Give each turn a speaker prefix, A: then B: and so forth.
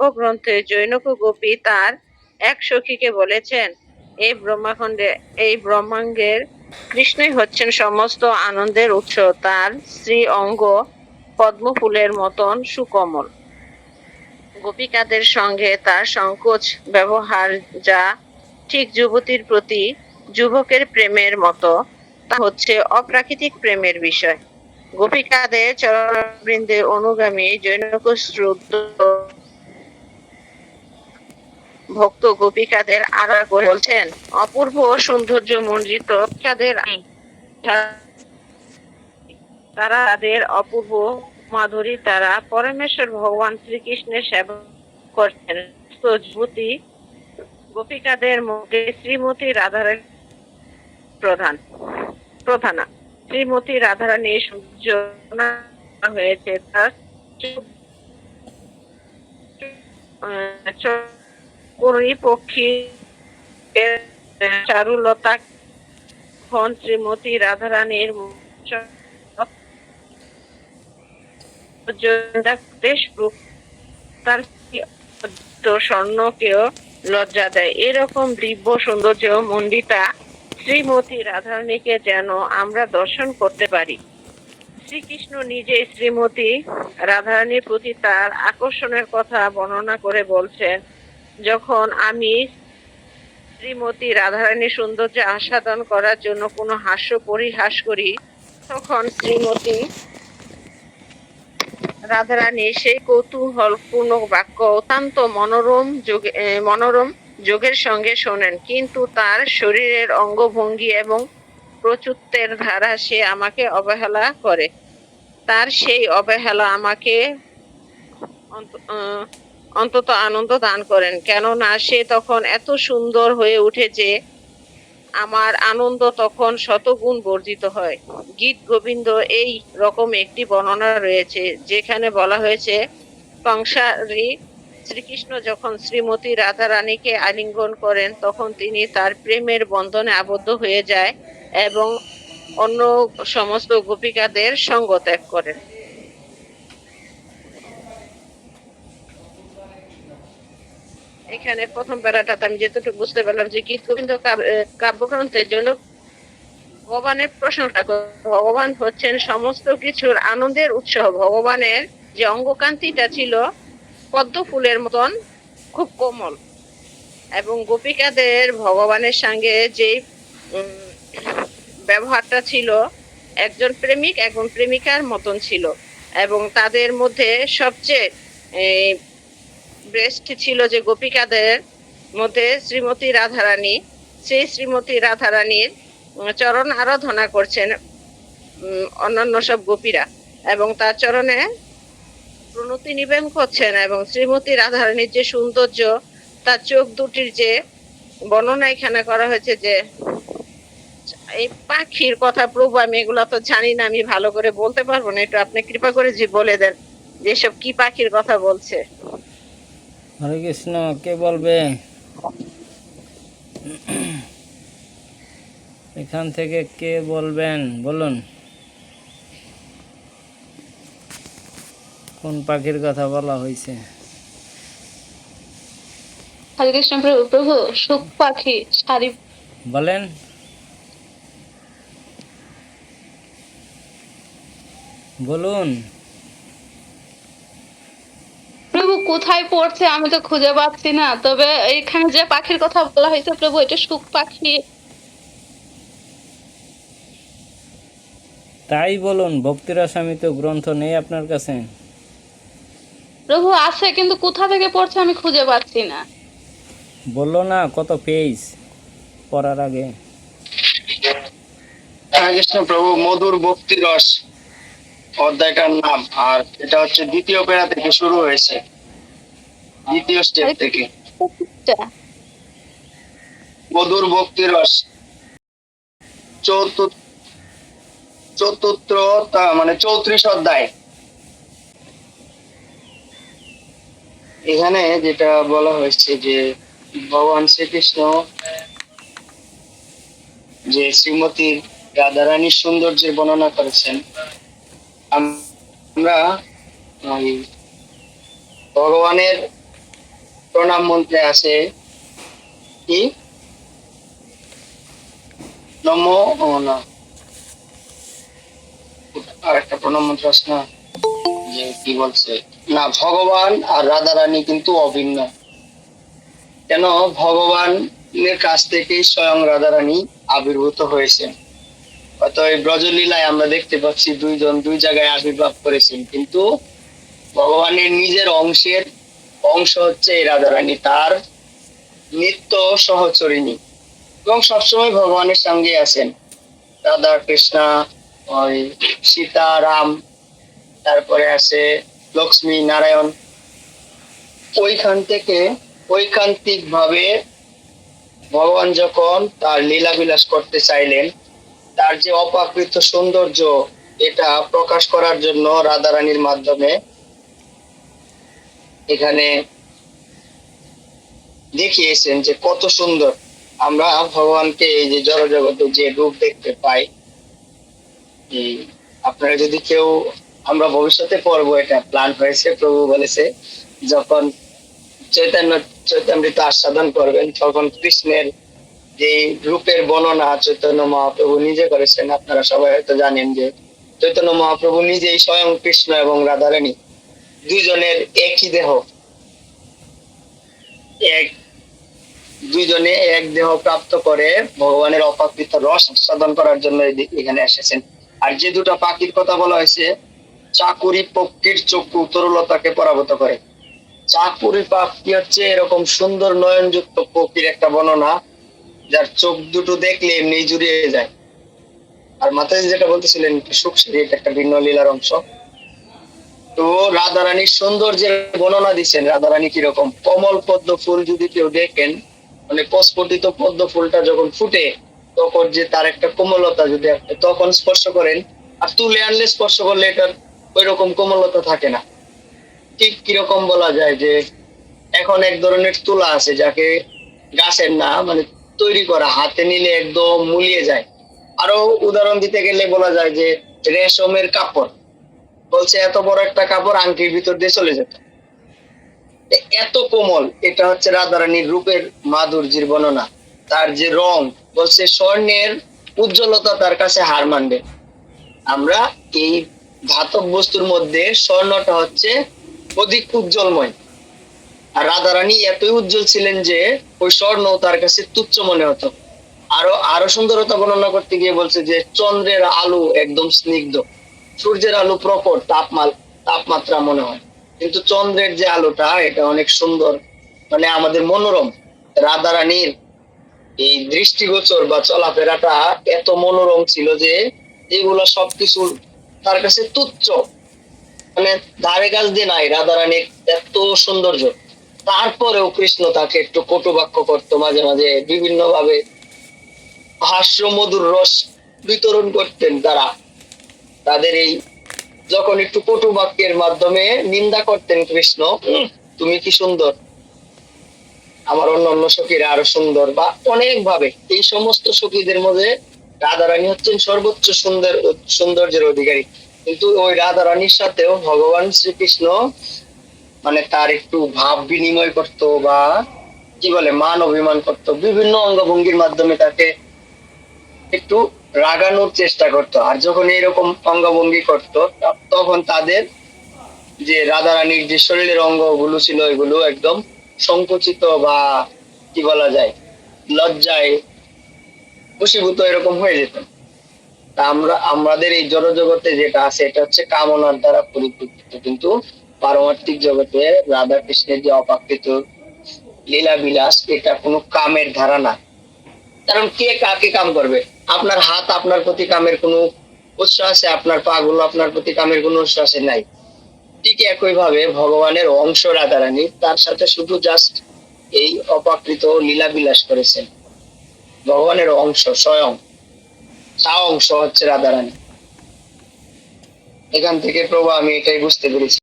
A: কাব্যগ্রন্থে জৈনক গোপী তার এক সখীকে বলেছেন, এই ব্রহ্মাখণ্ডে, এই ব্রহ্মাঙ্গের কৃষ্ণই হচ্ছেন সমস্ত আনন্দের উৎস। তার শ্রী অঙ্গ পদ্মফুলের মতন সুকমল। গোপিকাদের সঙ্গে তার সংকোচ ব্যবহার যা ঠিক যুবতীর প্রতি যুবকের প্রেমের মতো, তা হচ্ছে অপ্রাকৃতিক প্রেমের বিষয়। গোপিকাদের চরণবৃন্দের অনুগামী জৈনক শ্রুদ্ধ ভক্ত গোপিকাদের আড়াল করে বলছেন, অপূর্ব সৌন্দর্য গোপিকাদের তারা তাদের অপূর্ব মাধুরী, তারা পরমেশ্বর ভগবান শ্রীকৃষ্ণের সেবা করছেন। যুবতী গোপিকাদের মধ্যে শ্রীমতী রাধারানী প্রধান, প্রধানা। শ্রীমতী রাধারানী সূর্য হয়েছে তার চোখ- করি পক্ষী চারুলতা শ্রীমতী রাধারানীর স্বর্ণকেও লজ্জা দেয়। এরকম দিব্য সৌন্দর্য মণ্ডিতা শ্রীমতী রাধারানীকে যেন আমরা দর্শন করতে পারি। শ্রীকৃষ্ণ নিজে শ্রীমতী রাধারানীর প্রতি তার আকর্ষণের কথা বর্ণনা করে বলছেন যখন আমি শ্রীমতী রাধারানীর সৌন্দর্য আস্বাদন করার জন্য কোনো হাস্য পরিহাস করি, তখন শ্রীমতী রাধারানী সেই কৌতূহলপূর্ণ বাক্য অত্যন্ত মনোরম যোগে মনোরম যোগের সঙ্গে শোনেন। কিন্তু তার শরীরের অঙ্গভঙ্গি এবং প্রচুত্বের ধারা সে আমাকে অবহেলা করে। তার সেই অবহেলা আমাকে অন্তত আনন্দ দান করেন। কেননা সে তখন এত সুন্দর হয়ে উঠে যে আমার আনন্দ তখন শতগুণ বর্ধিত হয়। গীত গোবিন্দ এই রকম একটি বর্ণনা রয়েছে, যেখানে বলা হয়েছে, কংসারী শ্রীকৃষ্ণ যখন শ্রীমতী রাধা রানীকে আলিঙ্গন করেন, তখন তিনি তার প্রেমের বন্ধনে আবদ্ধ হয়ে যায় এবং অন্য সমস্ত গোপিকাদের সঙ্গ ত্যাগ করেন। এখানে প্রথম প্যারাটাতে আমি যেটুকু বুঝতে পারলাম যে গীত গোবিন্দ কাব্যগ্রন্থের জন্য ভগবানের প্রশ্নটা ভগবান হচ্ছেন সমস্ত কিছুর আনন্দের উৎস। ভগবানের যে অঙ্গকান্তিটা ছিল পদ্ম ফুলের মতন খুব কোমল। এবং গোপিকাদের ভগবানের সঙ্গে যে ব্যবহারটা ছিল, একজন প্রেমিক, একজন প্রেমিকার মতন ছিল। এবং তাদের মধ্যে সবচেয়ে বেস্ট ছিল যে গোপিকাদের মধ্যে শ্রীমতী রাধারানী, সেই শ্রীমতী রাধারানীর চরণ আরাধনা করছেন অন্যান্য সব গোপীরা। এবং তার চরণে প্রণতি নিবেদন করছেন এবং শ্রীমতী রাধারানীর যে সৌন্দর্য, তার চোখ দুটির যে বর্ণনা এখানে করা হয়েছে যে, এই পাখির কথা প্রভু, আমি এগুলো তো জানি না, আমি ভালো করে বলতে পারব না, একটু আপনি কৃপা করে যে বলে দেন যেসব কি পাখির কথা বলছে।
B: হরে কৃষ্ণ কে বলবে? এখান থেকে কে বলবেন? বলুন। কোন পাখির কথা বলা হয়েছে?
C: হরে কৃষ্ণ প্রভু সুখ পাখি শাড়ি
B: বলেন। বলুন
C: প্রভু কোথায় পড়ছে আমি তো খুঁজে পাচ্ছি না। তবে এখানে যে পাখির কথা বলা হয়েছে প্রভু এটা সুখ পাখি।
B: তাই বলুন ভক্তিরসামিত গ্রন্থ নেই আপনার কাছে?
C: প্রভু আছে কিন্তু কোথা থেকে পড়ছে আমি খুঁজে পাচ্ছি না।
B: বলল না কত পেজ পড়ার আগে?
D: কৃষ্ণ প্রভু মধুর ভক্তি রস অধ্যায়টার নাম? আর এটা হচ্ছে দ্বিতীয় পেরা থেকে শুরু হয়েছে। দ্বিতীয় স্টেপ থেকে মধুর ভক্তি রস। চতুর্থ চতুর্থ মানে চৌত্রিশ অধ্যায়। এখানে যেটা বলা হয়েছে যে ভগবান শ্রীকৃষ্ণ যে শ্রীমতী রাধারানীর সৌন্দর্যের বর্ণনা করেছেন আমরা ভগবানের প্রণাম মন্ত্রে আছে কি? নম না আর একটা প্রণাম মন্ত্র আছে না? যে কি বলছে? না, ভগবান আর রাধারানী কিন্তু অভিন্ন। কেন? ভগবানের কাছ থেকেই স্বয়ং রাধারানী আবির্ভূত হয়েছেন এই ব্রজলীলায় আমরা দেখতে পাচ্ছি দুইজন দুই জায়গায় আবির্ভাব করেছেন। কিন্তু ভগবানের নিজের অংশের অংশ হচ্ছে এই রাধারানী তার নিত্য সহচরিণী। এবং সবসময় ভগবানের সঙ্গে আছেন। রাধা কৃষ্ণা, ওই সীতা, রাম, তারপরে আছে লক্ষ্মী, নারায়ণ। ওইখান থেকে ঐকান্তিক ভাবে ভগবান যখন তার লীলা বিলাস করতে চাইলেন, তার যে অপাকৃত সৌন্দর্য, এটা প্রকাশ করার জন্য রাধারানীর মাধ্যমে এখানে দেখিয়েছেন যে কত সুন্দর। আমরা ভগবানকে এই যে জড়জগতে যে রূপ দেখতে পাই আপনারা যদি কেউ, আমরা ভবিষ্যতে পড়ব এটা প্ল্যান হয়েছে, প্রভু বলেছে, যখন চৈতন্য চৈতন্যৃত আস্বাদন করবেন, তখন কৃষ্ণের যে রূপের বর্ণনা চৈতন্য মহাপ্রভু নিজে করেছেন, আপনারা সবাই হয়তো জানেন যে চৈতন্য মহাপ্রভু নিজেই স্বয়ং কৃষ্ণ এবং রাধারানী। দুইজনের একই দেহ। এক, দুইজনে এক দেহ প্রাপ্ত করে ভগবানের অপাকৃত রস আস্বাদন করার জন্য এখানে এসেছেন। আর যে দুটো পাখির কথা বলা হয়েছে, চাকুরি পক্ষীর চক্ষু তরুলতাকে পরাভূত করে। চাকুরি পাখি হচ্ছে এরকম সুন্দর নয়নযুক্ত পক্ষীর একটা বর্ণনা, যার চোখ দুটো দেখলে এমনি জুড়িয়ে যায়। আর মাতাজি যেটা বলতেছিলেন, সুখ এটা একটা ভিন্ন লীলার অংশ। তো রাধারানীর সৌন্দর্যের বর্ণনা দিচ্ছেন। রাধারানী কীরকম? কমল পদ্ম ফুল যদি কেউ দেখেন মানে প্রস্ফুটিত পদ্ম ফুলটা যখন ফুটে, তখন যে তার একটা কোমলতা যদি তখন স্পর্শ করেন, আর তুলে আনলে স্পর্শ করলে এটার ওই রকম কোমলতা থাকে না। ঠিক কীরকম বলা যায় যে, এখন এক ধরনের তুলা আছে যাকে গাছের না মানে তৈরি করা, হাতে নিলে একদম মুলিয়ে যায়। আরও উদাহরণ দিতে গেলে বলা যায় যে রেশমের কাপড়। বলছে, এত বড় একটা কাপড় আংটির ভিতর দিয়ে চলে যেত। এত কোমল, এটা হচ্ছে রাধারানীর রূপের মাধুর্যের বর্ণনা। তার যে রং, বলছে স্বর্ণের উজ্জ্বলতা তার কাছে হার মানবে। আমরা এই ধাতব বস্তুর মধ্যে স্বর্ণটা হচ্ছে অধিক উজ্জ্বলময়। আর রাধারানী এতই উজ্জ্বল ছিলেন যে ওই স্বর্ণ তার কাছে তুচ্ছ মনে হতো। আরও আরও সুন্দরতা বর্ণনা করতে গিয়ে বলছে যে চন্দ্রের আলো একদম স্নিগ্ধ। সূর্যের আলো প্রকট তাপমাল, তাপমাত্রা মনে হয়। কিন্তু চন্দ্রের যে আলোটা, এটা অনেক সুন্দর মানে আমাদের মনোরম রাধা রানীর এই দৃষ্টিগোচর বা চলাফেরাটা এত মনোরম ছিল যে এগুলো সবকিছু তার কাছে তুচ্ছ। মানে ধারে কাছ দিয়ে নাই রাধা রানীর এত সৌন্দর্য। তারপরেও কৃষ্ণ তাকে একটু কটু বাক্য করতো মাঝে মাঝে বিভিন্ন ভাবে হাস্য মধুর রস বিতরণ করতেন তারা। তাদের এই যখন একটু কটু বাক্যের মাধ্যমে নিন্দা করতেন কৃষ্ণ তুমি কি সুন্দর? আমার অন্য অন্য সখীরা আরও সুন্দর। বা অনেক ভাবে এই সমস্ত সখীদের মধ্যে রাধা রানী হচ্ছেন সর্বোচ্চ সুন্দর, সৌন্দর্যের অধিকারী। কিন্তু ওই রাধা রানীর সাথেও ভগবান শ্রীকৃষ্ণ মানে তার একটু ভাব বিনিময় করতো বা কি বলে, মান অভিমান করতো। বিভিন্ন অঙ্গভঙ্গির মাধ্যমে তাকে একটু রাগানোর চেষ্টা করতো। আর যখন এরকম অঙ্গভঙ্গি করতো তখন তাদের যে রাধারানীর যে শরীরের অঙ্গগুলো ছিল, এগুলো একদম সংকুচিত বা কি বলা যায়, লজ্জায় বশীভূত এরকম হয়ে যেত। তা আমরা, আমাদের এই জড়জগতে যেটা আছে, এটা হচ্ছে কামনার দ্বারা পরিপূর্ণ কিন্তু পারমার্থিক জগতে রাধা কৃষ্ণের যে অপাকৃত লীলা বিলাস এটা কোনো কামের ধারা না। কারণ কে কাকে কাম করবে? আপনার হাত আপনার প্রতি কামের কোনো উৎসাহ আছে? আপনার পা গুলো আপনার প্রতি কামের কোনো উৎসাহ আছে? নাই। ঠিক একই ভাবে ভগবানের অংশ রাধারানী, তার সাথে শুধু জাস্ট এই অপাকৃত লীলা বিলাস করেছেন। ভগবানের অংশ স্বয়ং। তা অংশ হচ্ছে রাধারানী। এখান থেকে প্রভু, আমি এটাই বুঝতে পেরেছি।